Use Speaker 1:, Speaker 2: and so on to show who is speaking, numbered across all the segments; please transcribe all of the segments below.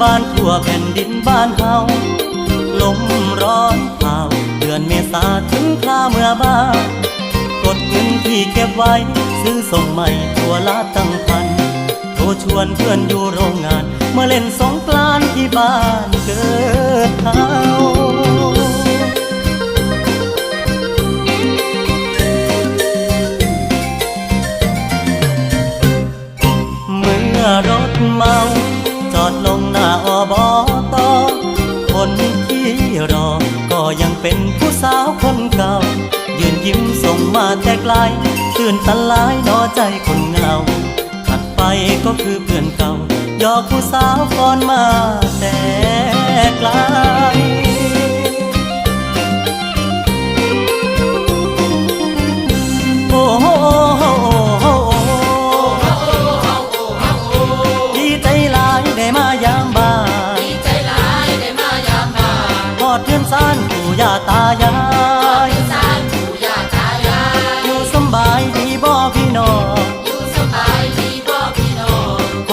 Speaker 1: บ้านทั่วแผ่นดินบ้านเฮาลมร้อนเผาเดือนเมษาถึงคราเมื่อบ้านกดเงินที่เก็บไว้ ซื้อส่งใหม่ตัวละตั้งพัน โทรชวนเพื่อนอยู่โรงงานเมื่อเล่นสงกรานที่บ้านเกิดเฮาเมื่อรถเมา ก็ยังเป็นผู้สาวคนเก่า ยืนยิ้มส่งมาแต่ไกลตื่นตะลายนอใจคนเงาถัดไปก็คือเพื่อนเก่ายอกผู้สาวก่อนมาแต่ไกล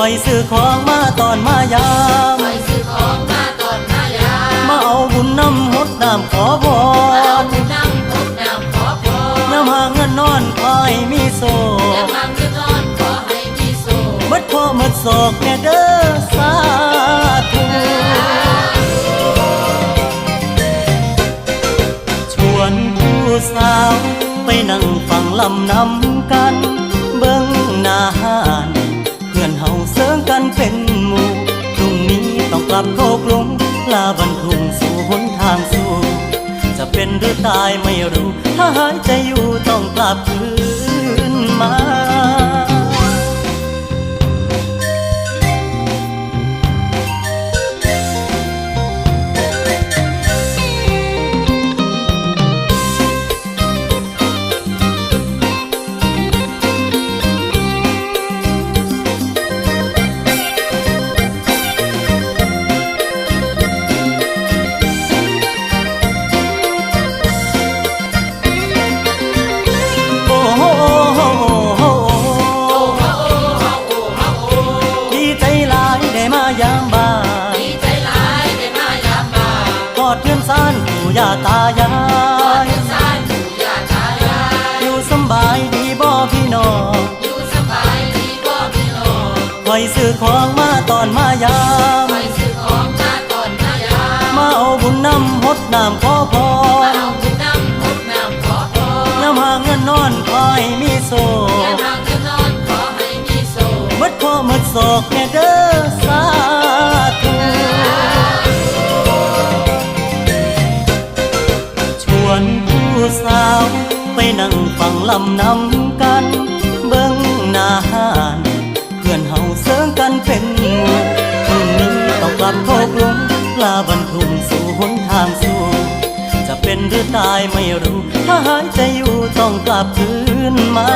Speaker 1: อยซื้อของมาตอนมายาม
Speaker 2: ไปซื้อของมาตอนมายาม
Speaker 1: มาเอาบุญน้ำหดน้ำขอพ
Speaker 2: เอา
Speaker 1: ร
Speaker 2: บุญน้ำพบน้ำขอพร
Speaker 1: น้ำหาเงินนอนคอยมีโซ
Speaker 2: และมังจะนอนขอให้มีสุข
Speaker 1: มัดพ่อมัดโศกแน่เด้อสาธุชวนผู้สาวไปนั่งฟังลำนำกัน ลับโคกลุงลาบันทุงสู่หนทางสู่ จะเป็นหรือตายไม่รู้ ถ้าหายใจอยู่ต้องกลับคืนมา อดเพื่อนสานปู่ย่าตายา
Speaker 2: ขอยเงินสานปู่ย่าตายาย
Speaker 1: อยู่สำบายดีบ่พี่น้อง
Speaker 2: อยู่สบายดีพ่อพี่น้อง
Speaker 1: คอยซื้อของมาตอนมายาม
Speaker 2: ไปซื้อของมาตอนมายาม
Speaker 1: มาเอาบุญน้ำหดน้ำขอพ
Speaker 2: มารเอาบุญน้ำพบน้ำขอพร
Speaker 1: น้ำหาเงินนอนคอยมีโซ
Speaker 2: และมังจะนอนขอให้มีสุข
Speaker 1: มัดพ่อมัดโศกแน่เด้อ ไปนั่งฟังลำนำกัน เบิ่งหน้าหานเพื่อนเฮาเสริงกันเป็นหมู่พรุ่งนี้ต้องกลับโคกลุงลาบรรทุงสู่หนทางสู่ จะเป็นหรือตายไม่รู้ ถ้าหายใจอยู่ต้องกลับคืนมา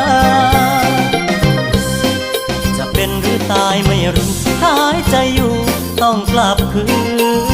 Speaker 1: จะเป็นหรือตายไม่รู้ ถ้าหายใจอยู่ต้องกลับคืน